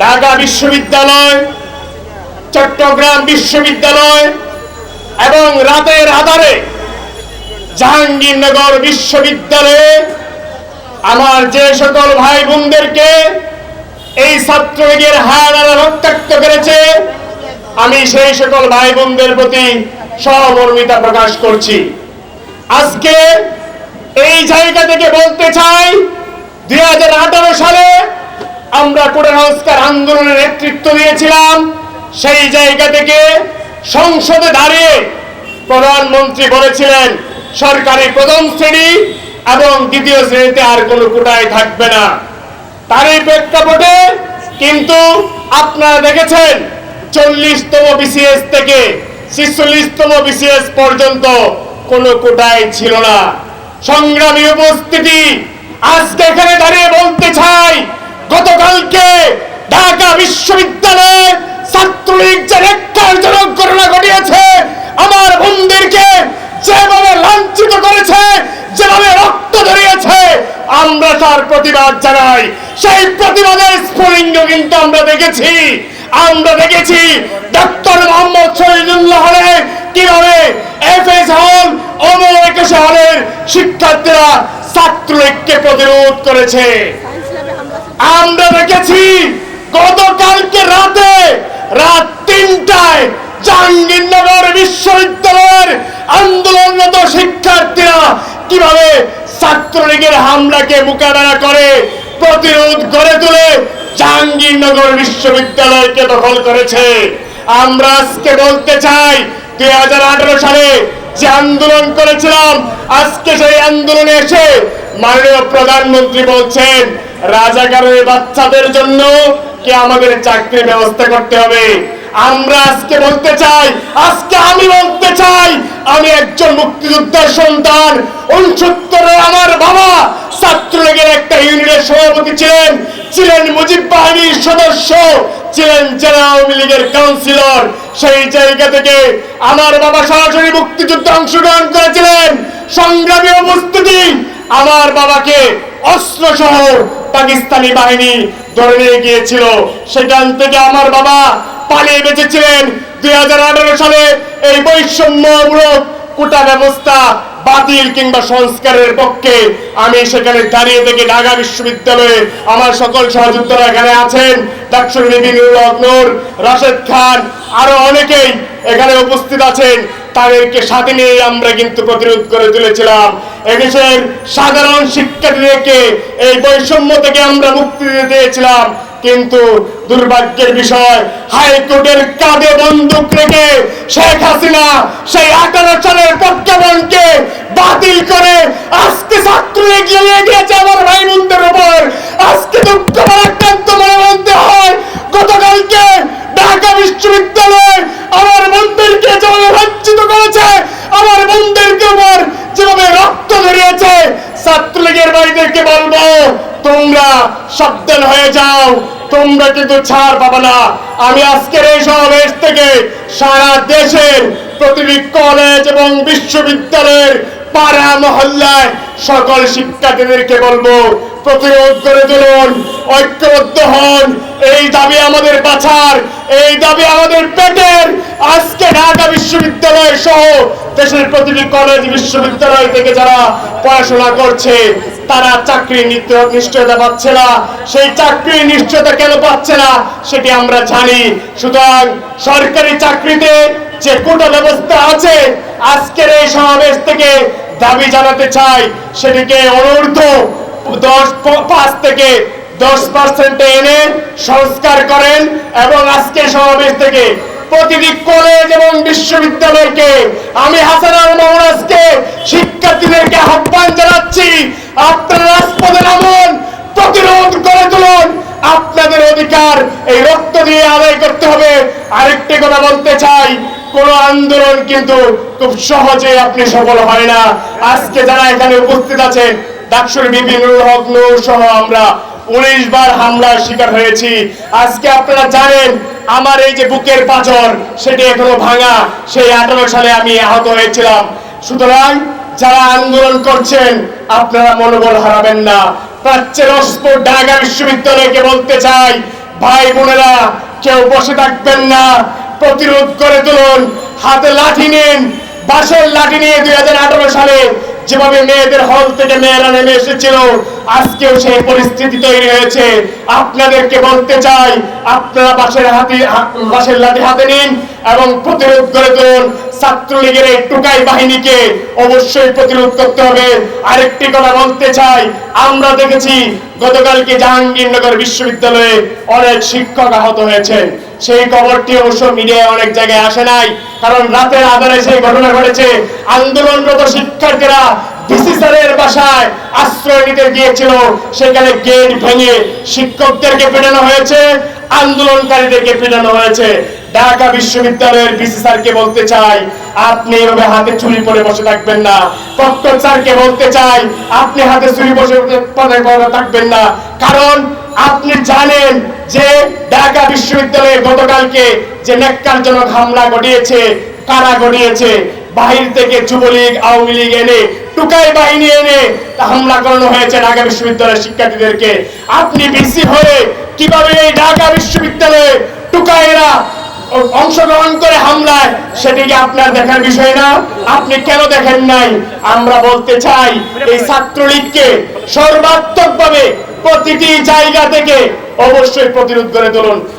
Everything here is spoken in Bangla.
ঢাকা বিশ্ববিদ্যালয়, চট্টগ্রাম বিশ্ববিদ্যালয় এবং রাতের আধারে জাহাঙ্গীরনগর বিশ্ববিদ্যালয়ে আমার যে সকল ভাই বোনদেরকে এই ছাত্রলীগের হায়ানারা রক্তাক্ত করেছে, আমি সেই সকল ভাই বোনদের প্রতি সহমর্মিতা প্রকাশ করছি। আজকে এই জায়গা থেকে বলতে চাই, দুই হাজার আঠারো সালে আমরা কোটা সংস্কার আন্দোলনের নেতৃত্ব দিয়েছিলাম, সেই জায়গা থেকে সংসদে দাঁড়িয়ে প্রধানমন্ত্রী বলেছিলেন, সরকারি প্রথম শ্রেণি এবং দ্বিতীয় শ্রেণীতে আর কোনো কোটায় থাকবে না। তারই প্রেক্ষাপটে কিন্তু আপনারা দেখেছেন, চল্লিশতম বিসিএস থেকে ছিচল্লিশতম বিসিএস পর্যন্ত কোনো কোটায় ছিল না। সংগ্রামী উপস্থিতি আজকে এখানে দাঁড়িয়ে বলতে চাই গতকালকে ঢাকা বিশ্ববিদ্যালয়ে ছাত্রলীগ যে ন্যাক্কারজনক ঘটনা ঘটিয়েছে, আমার বন্ধুদেরকে যেভাবে লাঞ্ছিত করেছে, যেভাবে রক্ত ধরিয়েছে, আমরা তার প্রতিবাদ জানাই। সেই প্রতিবাদের স্ফুলিঙ্গ কিন্তু আমরা দেখেছি। আমরা দেখেছি ডক্টর মোহাম্মদ শহীদুল্লাহ হলে কীভাবে এফএস হল অমর একুশ হলের শিক্ষার্থীরা ছাত্রলীগকে প্রতিরোধ করেছে। আমরা দেখেছি গতকালকে রাতে রাত তিনটায় জাহাঙ্গীরনগর বিশ্ববিদ্যালয়ের আন্দোলনরত শিক্ষার্থীরা কীভাবে ছাত্রলীগের হামলাকে মোকাবেলা করে প্রতিরোধ গড়ে তুলে জাহাঙ্গীরনগর বিশ্ববিদ্যালয়কে দখল করেছে। আমরা আজকে বলতে চাই, দুই হাজার আঠেরো সালে যে আন্দোলন করেছিলাম, আজকে সেই আন্দোলনে এসে মাননীয় প্রধানমন্ত্রী বলছেন রাজাকারের বাচ্চাদের জন্য কি আমাদের চাকরির ব্যবস্থা করতে হবে? আমরা আজকে বলতে চাই, আজকে আমি বলতে চাই, আমি একজন মুক্তিযোদ্ধার সন্তান। উনসত্তরে আমার বাবা ছাত্রলীগের একটা ইউনিটের সভাপতি ছিলেন ছিলেন মুজিব বাহিনীর সদস্য, ছিলেন জেলা আওয়ামী লীগের কাউন্সিলর সেই জায়গা থেকে আমার বাবা সরাসরি মুক্তিযুদ্ধে অংশগ্রহণ করেছিলেন। সংগ্রামী উপস্থিতি আমার বাবাকে অস্ত্র সহ পাকিস্তানি বাহিনী ধরে নিয়ে গিয়েছিল। সেখান থেকে আমার বাবা পালিয়ে বেঁচেছিলেন। দুই সালে এই বৈষম্যমূলক কোটা ব্যবস্থা বাতিল কিংবা সংস্কারের পক্ষে আমি সেখানে দাঁড়িয়ে থেকে ঢাকা বিশ্ববিদ্যালয়ে আমার সকল সহযোদ্ধারা এখানে আছেন। ডাক্তার রাশেদ খান, আরও অনেকেই এখানে উপস্থিত আছেন। তাদেরকে সাথে নিয়ে আমরা কিন্তু প্রতিরোধ করে তুলেছিলাম। এদেশের সাধারণ শিক্ষার্থীদেরকে এই বৈষম্য থেকে আমরা মুক্তি দিতে চেয়েছিলাম। কিন্তু দুর্ভাগ্যের বিষয়, হাইকোর্টের কাঁধে বন্দুক রেখে শেখ হাসিনা সেই আঠারো সালের প্রজ্ঞাপনকে বাতিল করে আজকে ছাত্রলীগ জ্বালিয়ে দিয়েছে আমার ভাই বোনদের উপর। আজকে দুঃখ ভারাক্রান্ত মনে হয়। গতকালকে ঢাকা বিশ্ববিদ্যালয় আমার বন্ধুদেরকে যেভাবে বঞ্চিত করেছে আমার বন্ধুদেরকে উপর যেভাবে রক্ত ধরিয়েছে ভাইদেরকে বলব, তোমরা সাবধান হয়ে যাও, তোমরা কিন্তু ছাড় পাবে না। আমি আজকের এই সমাবেশ থেকে সারা দেশের প্রতিটি কলেজ এবং বিশ্ববিদ্যালয়ের পাড়া মহল্লায় সকল শিক্ষার্থীদেরকে বলব, প্রতিরোধ করে তুলুন, ঐক্যবদ্ধ হন। এই দাবি আমাদের বাঁচার এই দাবি আমাদের পেটের। আজকে ঢাকা বিশ্ববিদ্যালয় সহ দেশের প্রতিটি কলেজ বিশ্ববিদ্যালয় থেকে যারা পড়াশোনা করছে তারা চাকরি নিশ্চয়তা পাচ্ছে না। সেই চাকরির নিশ্চয়তা কেন পাচ্ছে না, সেটি আমরা জানি। সুতরাং সরকারি চাকরিতে যে কোটা ব্যবস্থা আছে, আজকের এই সমাবেশ থেকে দাবি জানাতে চাই, সেটিকে অনূর্ধ্ব দশ পাঁচ থেকে দশ পার্সেন্টে এনে সংস্কার করেন এবং আজকে সমাবেশ থেকে প্রতিটি কলেজ এবং বিশ্ববিদ্যালয়কে আমি হাসান মহারাজকে শিক্ষার্থীদেরকে আহ্বান জানাচ্ছি আপনারা রাজপথে নামুন, প্রতিরোধ করে তুলুন। আপনাদের অধিকার এই রক্ত দিয়ে আদায় করতে হবে। আরেকটি কথা বলতে চাই, কোন আন্দোলন কিন্তু খুব সহজে আপনি সফল হয় না। আজকে যারা এখানে উপস্থিত আছেন ডাকসুর বিপিনুর হক নূর সহ আমরা উনিশ বার হামলার শিকার হয়েছি। আজকে আপনারা জানেন, আমার এই যে বুকের পাঁচর, সেটি এখনও ভাঙা। সেই আঠারো সালে আমি আহত হয়েছিলাম। সুতরাং যারা আন্দোলন করছেন, আপনারা মনোবল হারাবেন না। প্রাচ্যের অস্ত্র ঢাকা বিশ্ববিদ্যালয়কে বলতে চাই, ভাই বোনেরা, কেউ বসে থাকবেন না। প্রতিরোধ করে তুলুন। হাতে লাঠি নিন। বাসের লাঠি নিয়ে দুই হাজার আঠারো সালে যেভাবে মেয়েদের হল থেকে মেয়েরা নেমে এসেছিল আজকেও সেই পরিস্থিতি তৈরি হয়েছে। আপনাদেরকে বলতে চাই, আপনারা বাঁশের হাতি বাঁশের লাঠি হাতে নিন এবং প্রতিরোধ করে তুলুন। ছাত্রলীগের এই টুকাই বাহিনীকে অবশ্যই প্রতিরোধ করতে হবে। আরেকটি কথা বলতে চাই, আমরা দেখেছি গতকালকে জাহাঙ্গীরনগর বিশ্ববিদ্যালয়ে অনেক শিক্ষক আহত হয়েছেন সেই খবরটি অবশ্য মিডিয়ায় অনেক জায়গায় আসে নাই, কারণ রাতের আধারে সেই ঘটনা ঘটেছে। আন্দোলনরত শিক্ষার্থীরা ডিসি বাসায় আশ্রয় নিতে গিয়েছিল। সেখানে গেট ভেঙে শিক্ষকদেরকে পেটানো হয়েছে, আন্দোলনকারীদেরকে পেটানো হয়েছে। ঢাকা বিশ্ববিদ্যালয়ের বলতে চাই, আপনি এভাবে হাতে চুরি পরে বসে থাকবেন না। প্রক্টর স্যারকে বলতে চাই, আপনি হাতে চুরি বসে থাকবেন না। কারণ আপনি জানেন যে ঢাকা বিশ্ববিদ্যালয়ে গতকালকে যে ন্যাক্কারজনক হামলা ঘটিয়েছে, কারা ঘটিয়েছে, বাহির থেকে যুবলীগ, আওয়ামী লীগ এনে টুকাই বাহিনী এনে তা হামলা করানো হয়েছে ঢাকা বিশ্ববিদ্যালয়ের শিক্ষার্থীদেরকে। আপনি বিসি হয়ে কীভাবে এই ঢাকা বিশ্ববিদ্যালয়ে টুকাইরা অংশগ্রহণ করে হামলায়, সেটি কি আপনার দেখার বিষয় না? আপনি কেন দেখেন নাই? আমরা বলতে চাই, এই ছাত্রলীগকে সর্বাত্মকভাবে প্রতিটি জায়গা থেকে অবশ্যই প্রতিরোধ করে তুলুন।